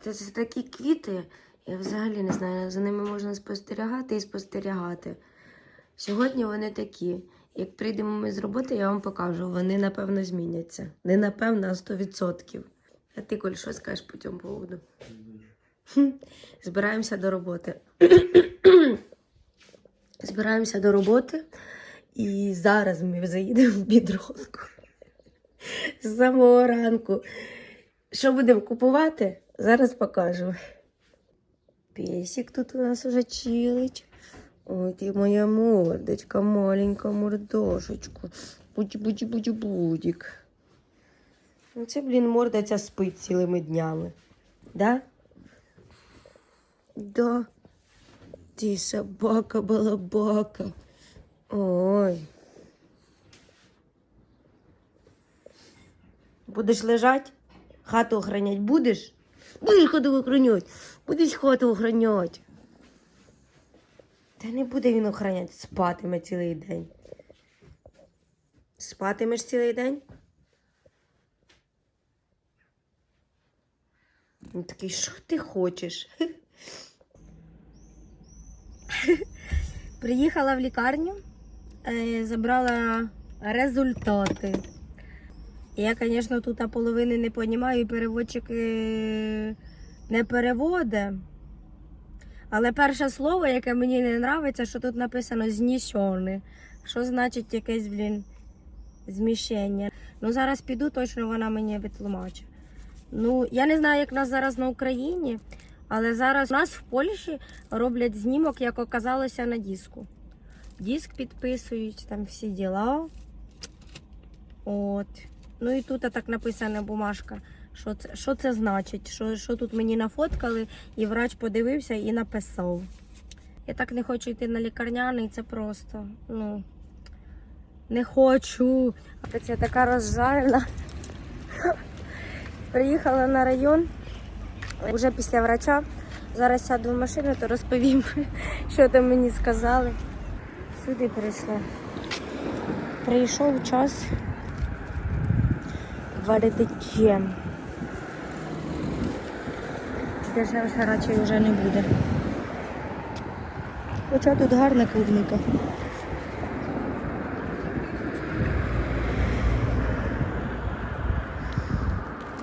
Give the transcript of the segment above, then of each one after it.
Це, це такі квіти, я взагалі не знаю, за ними можна спостерігати і спостерігати. Сьогодні вони такі. Як прийдемо ми з роботи, я вам покажу. Вони напевно зміняться. Не напевно, а 100%. А ти, Коль, що скажеш по цьому поводу? Збираємося до роботи. Збираємося до роботи. І зараз ми заїдемо в бідронку. З самого ранку. Що будемо купувати? Зараз покажу. Песик тут у нас уже чилить. Ой, ти моя мордочка, маленька мордошечку. Будь, будь, будь, будік. Ну, це, блін, морда ця спить цілими днями. Да? Да. Ти собака балабака. Ой. Будеш лежать? Хату охранять будеш? Хату охранять. Будеш хату охранять. Та не буде він охраняти, спатиме цілий день. Спатимеш цілий день? Він такий, що ти хочеш? Приїхала в лікарню, е, забрала результати. Я, звісно, тут половини не розумію, переводчик е, не переводить. Але перше слово, яке мені не подобається, що тут написано знісьоне. Що значить якесь, блін, зміщення. Ну, зараз піду, точно вона мені відтлумачить. Ну, я не знаю, як нас зараз на Україні, але зараз у нас в Польщі роблять знімок, як оказалося на диску. Диск підписують, там всі діла. От. Ну і тут так написана бумажка. Що це, що це значить? Що, що тут мені нафоткали, і врач подивився і написав. Я так не хочу йти на лікарняний, це просто. Ну, не хочу. Це така розжарена. Приїхала на район вже після врача. Зараз сяду в машину, то розповім, що там мені сказали. Сюди прийшла. Прийшов час варити джем. Дешевше радше вже не буде. Хоча тут гарна клубника.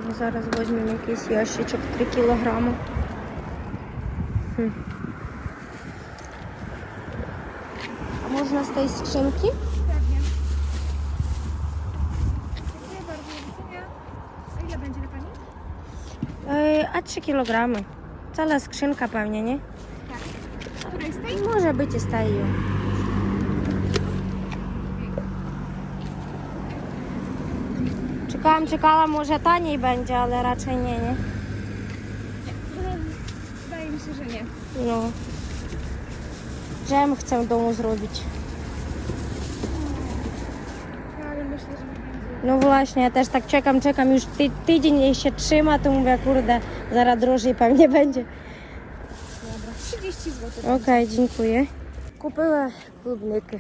Ми зараз візьмемо якийсь ящичок 3 кілограми. Хм. А можна з tej 3 kg. Cała skrzynka pewnie, nie? Tak. Tej? Może być jest tej. Czekałam, czekałam, może taniej będzie, ale raczej nie, nie? Wydaje mi się, że nie. No. Żem chcę domu zrobić. No właśnie, ja też tak czekam, czekam, już ty, tydzień jej się trzyma, to mówię, kurde, zaraz drożej pewnie będzie. Dobra. 30 zł. Окей, dziękuję. Купила клубники.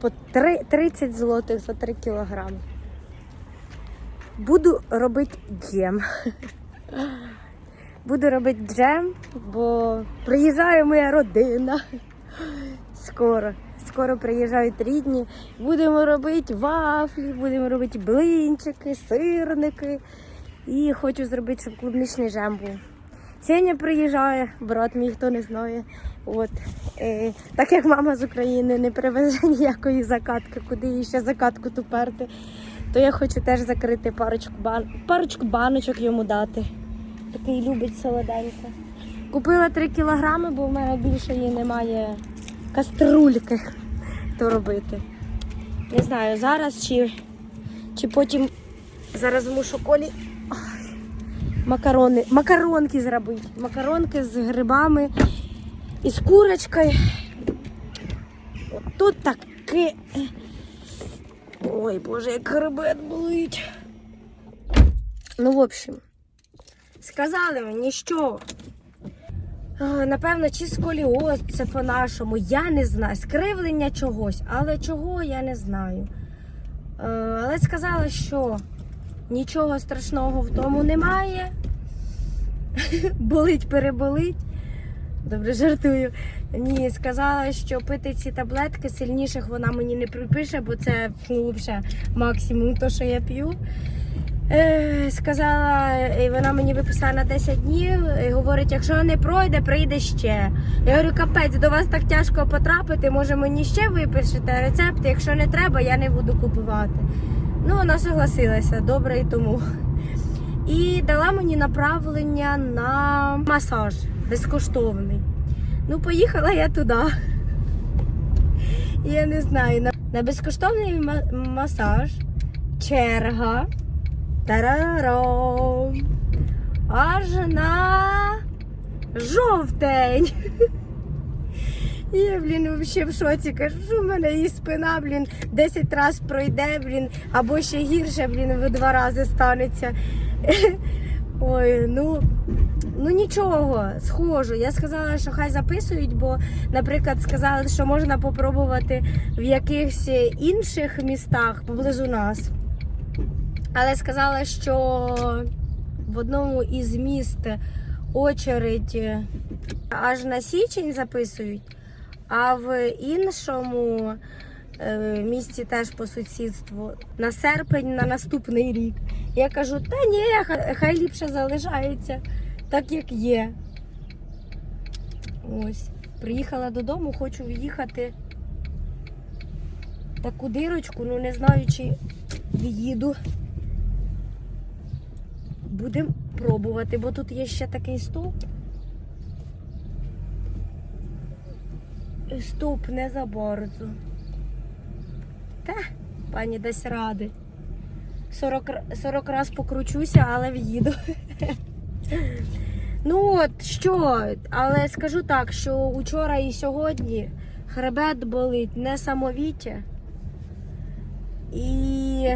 По три- 30 злотих за 3 кілограми. Буду робити джем. Буду робити джем, бо приїжджає моя родина. Скоро. Скоро приїжджають рідні. Будемо робити вафлі, будемо робити блинчики, сирники. І хочу зробити, щоб клубничний джем був. Сеня приїжджає, брат мій, хто не знає. От. Е, так як мама з України не привезе ніякої закатки, куди їй ще закатку туперти, то я хочу теж закрити парочку, бан... парочку баночок йому дати. Такий любить солоденьке. Купила 3 кілограми, бо в мене більше її немає каструльки то робити. Не знаю, зараз чи, чи потім зараз мушу колі макарони, макаронки зробити. Макаронки з грибами і з курочкою. От тут таке. Ой, боже, як хребет болить. Ну, в общем, сказали мені, що. Напевно, чи сколіоз це по-нашому, я не знаю. Скривлення чогось, але чого я не знаю. Е, Але сказали, що Нічого страшного в тому немає. Болить, переболить. Добре, жартую. Ні, сказала, що пити ці таблетки сильніших вона мені не припише, бо це ну, взагалі максимум то, що я п'ю. Е, сказала, і вона мені виписала на 10 днів і говорить, якщо не пройде, прийде ще. Я говорю, капець, до вас так тяжко потрапити, може мені ще випишете рецепт, якщо не треба, я не буду купувати. Ну, вона согласилася, добре і тому. І дала мені направлення на масаж безкоштовний. Ну, поїхала я туди. Я не знаю, на, на безкоштовний масаж, черга. Тарарам. Аж на жовтень. Я, блін, взагалі в шоці кажу, що в мене і спина, блін, 10 разів пройде, блін, або ще гірше, блін, в два рази станеться. Ой, ну, ну нічого, схожу. Я сказала, що хай записують, бо, наприклад, сказали, що можна попробувати в якихось інших містах поблизу нас. Але сказали, що в одному із міст очередь аж на січень записують, а в іншому е, місті теж по сусідству на серпень на наступний рік. Я кажу, та ні, хай ліпше залишається так, як є. Ось. Приїхала додому, хочу в'їхати таку дирочку, ну не знаю, чи в'їду. Будемо пробувати, бо тут є ще такий стовп. Стовп не за борзу. Та, пані дасть ради. 40, 40 раз покручуся, але в'їду. Ну от що, але скажу так, що учора і сьогодні хребет болить несамовіття. І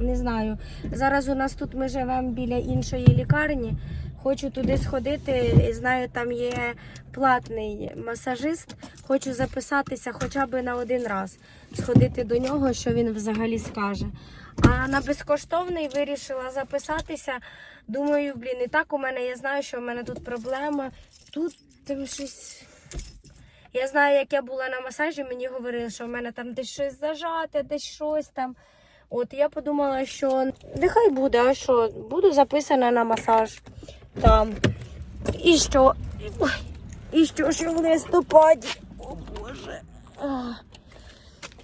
не знаю. Зараз у нас тут ми живемо біля іншої лікарні. Хочу туди сходити. Знаю, там є платний масажист. Хочу записатися хоча б на один раз. Сходити до нього, що він взагалі скаже. А на безкоштовний вирішила записатися. Думаю, блін, і так у мене я знаю, що у мене тут проблема. Тут там щось. Я знаю, як я була на масажі, мені говорили, що в мене там десь щось зажате, десь щось там. От я подумала, що нехай буде, а що, буду записана на масаж там. І що? І що, що в листопаді? О Боже.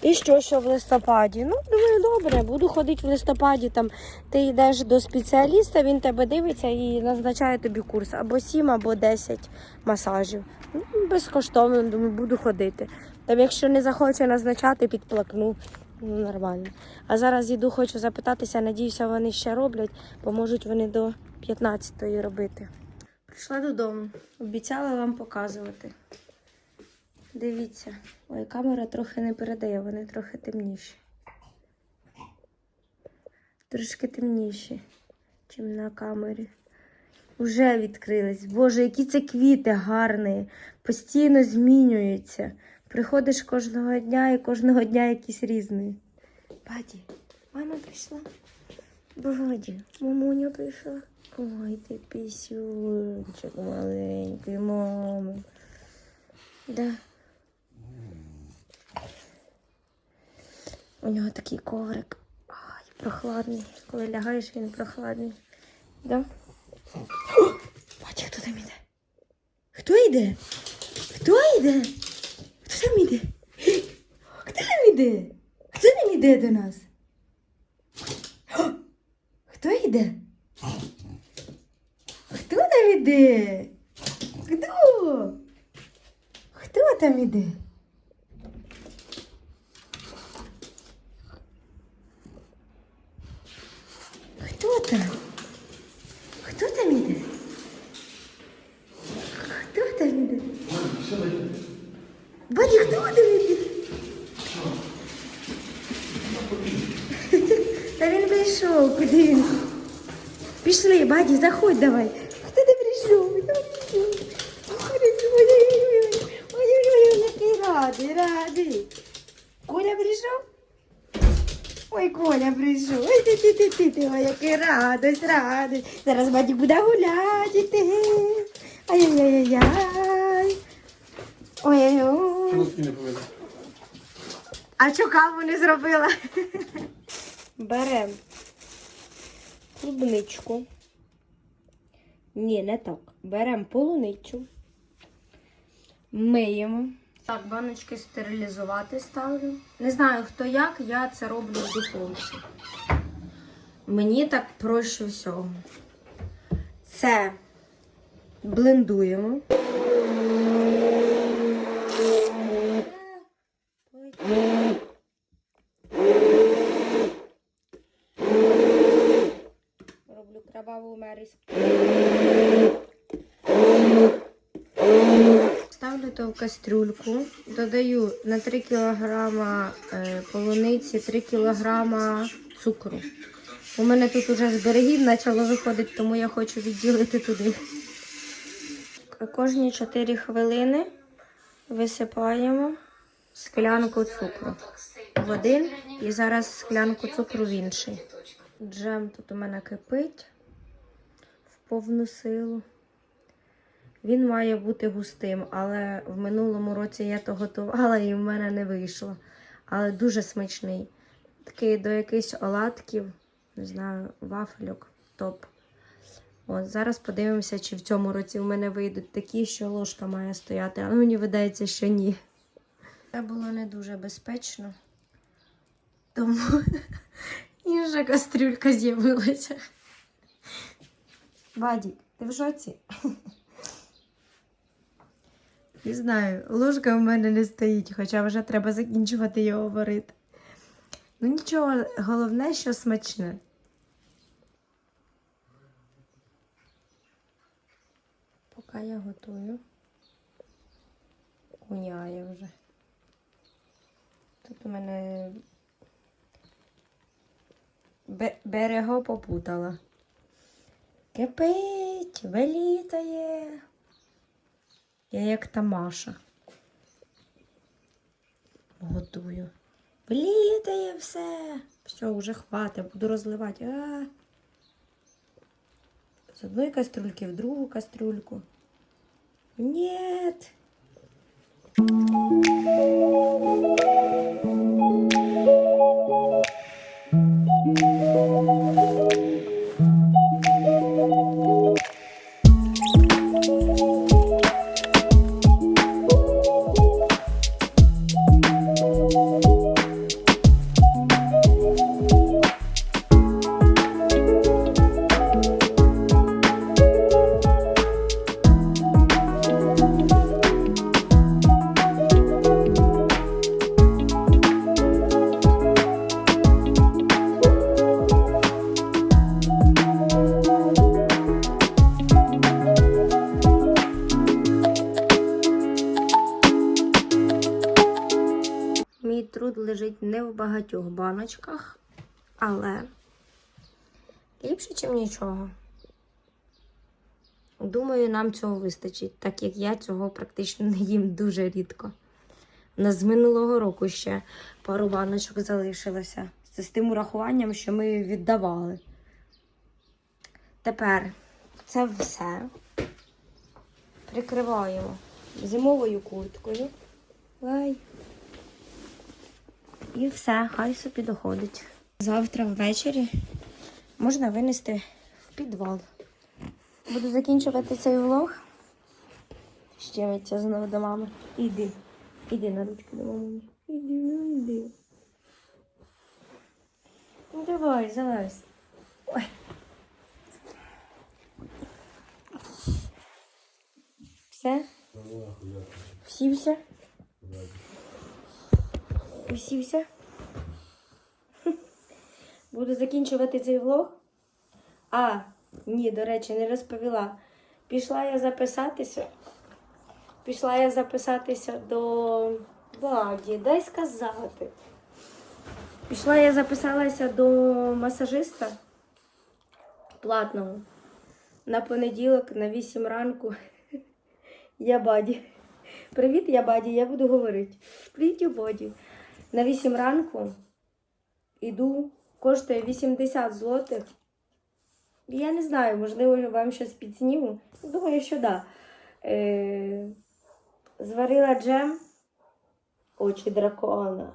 І що, що в листопаді? Ну, думаю, добре, буду ходити в листопаді. Там ти йдеш до спеціаліста, він тебе дивиться і назначає тобі курс або 7, або 10 масажів. Ну, безкоштовно, думаю, буду ходити. Там, якщо не захоче назначати, підплакну. Ну, нормально. А зараз йду, хочу запитатися, надіюся, вони ще роблять, бо можуть вони до 15-ї робити. Прийшла додому, обіцяла вам показувати. Дивіться, ой, камера трохи не передає, вони трохи темніші. Трошки темніші, ніж на камері. Уже відкрились. Боже, які це квіти гарні, постійно змінюються. Приходиш кожного дня і кожного дня якийсь різний. Баді, мама прийшла. Баді, мамуня прийшла. Ой, ти пісюнчик маленький, мами. Да. У нього такий коврик. Ай, прохладний. Коли лягаєш, він прохладний. Да? Бачи, хто там іде? Хто йде? Хто йде? Хто там іде? Хто там іде? Хто там іде до нас? Хто йде? Хто там іде? Хто? Хто там іде? Хто там? Хто там іде? Хто там іде? Баді, хто іде? Та він прийшов, куди він? Пішли, баді, заходь давай. Хто ти прийшов? Ой-ой-ой, який радий, радий. Коля прийшов? Ой, Коля прийшов. Ой, ти, ти, ти, ти, ти, ой, який радость, радость. Зараз батько буде гуляти. Ай-яй-яй-яй. Ой-ой-ой. Не. А що каву не зробила? Берем клубничку. Ні, не так. Беремо полуницю. Миємо. Так, баночки стерилізувати ставлю. Не знаю хто як, я це роблю в духовці. Мені так проще всього. Це блендуємо. Роблю мерість. Ставлю то в кастрюльку, додаю на 3 кг полуниці 3 кг цукру. У мене тут уже з берегів почало виходити, тому я хочу відділити туди. Кожні 4 хвилини висипаємо склянку цукру в один і зараз склянку цукру в інший. Джем тут у мене кипить повну силу. Він має бути густим, але в минулому році я то готувала і в мене не вийшло. Але дуже смачний. Такий до якихось оладків, не знаю, вафельок, топ. От зараз подивимося, чи в цьому році в мене вийдуть такі, що ложка має стояти, але мені видається, що ні. Це було не дуже безпечно. Тому інша кастрюлька з'явилася. Вадік, ти в шоці? Не знаю, ложка в мене не стоїть, хоча вже треба закінчувати його варити. Ну нічого, головне, що смачне. Поки я готую. Куняє вже. Тут у мене берего попутала. Кипить, вилітає. Я як та Маша. Готую. Влітає все. Все, вже хватить, буду розливати. А. З одної кастрюльки в другу кастрюльку. Нет. Багатьох але ліпше, ніж нічого. Думаю, нам цього вистачить, так як я цього практично не їм дуже рідко. У нас з минулого року ще пару баночок залишилося. Це з тим урахуванням, що ми віддавали. Тепер це все прикриваємо зимовою курткою. Ай. І все, хай собі доходить. Завтра ввечері можна винести в підвал. Буду закінчувати цей влог. Щемиться знову до мами. Іди. Іди на ручку до мами. Іди, ну іди. Ну давай, залазь. Ой. Все? Всівся? Усівся. Буду закінчувати цей влог. А, ні, до речі, не розповіла. Пішла я записатися. Пішла я записатися до Ваді, дай сказати. Пішла я записалася до масажиста платного. На понеділок на 8 ранку. Я баді. Привіт, я баді, я буду говорити. Привіт, я баді. На 8 ранку іду, коштує 80 злотих. Я не знаю, можливо, вам щось підсніму. Думаю, що да. Е, зварила джем. Очі дракона.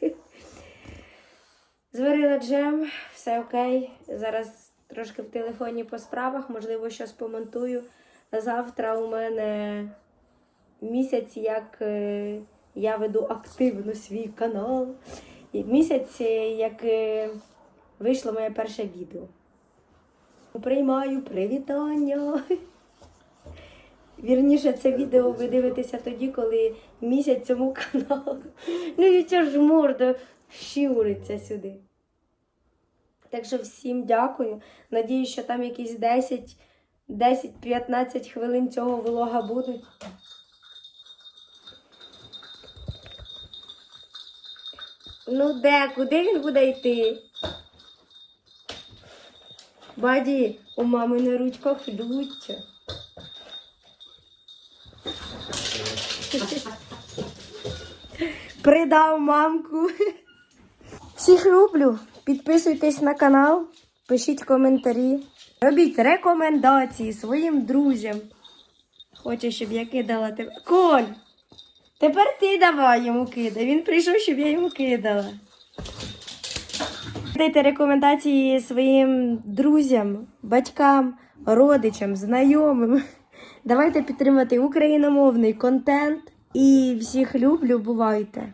Зварила джем, все окей. Зараз трошки в телефоні по справах, можливо, щось помонтую. Завтра у мене місяць, як е, я веду активно свій канал. І місяць, е, як е, вийшло моє перше відео. Приймаю привітання. Вірніше, це відео ви дивитеся тоді, коли місяць цьому каналу. Ну і ця ж морда щуриться сюди. Так що всім дякую. Надіюсь, що там якісь 10 10-15 хвилин цього влога будуть. Ну де, куди він буде йти? Баді, у мами на ручках люття. Придав мамку. Всіх люблю. Підписуйтесь на канал, пишіть коментарі, робіть рекомендації своїм друзям. Хоче, щоб я кидала тебе. Коль! Тепер ти давай йому кидай. Він прийшов, щоб я йому кидала. Дайте рекомендації своїм друзям, батькам, родичам, знайомим. Давайте підтримати україномовний контент. І всіх люблю, бувайте!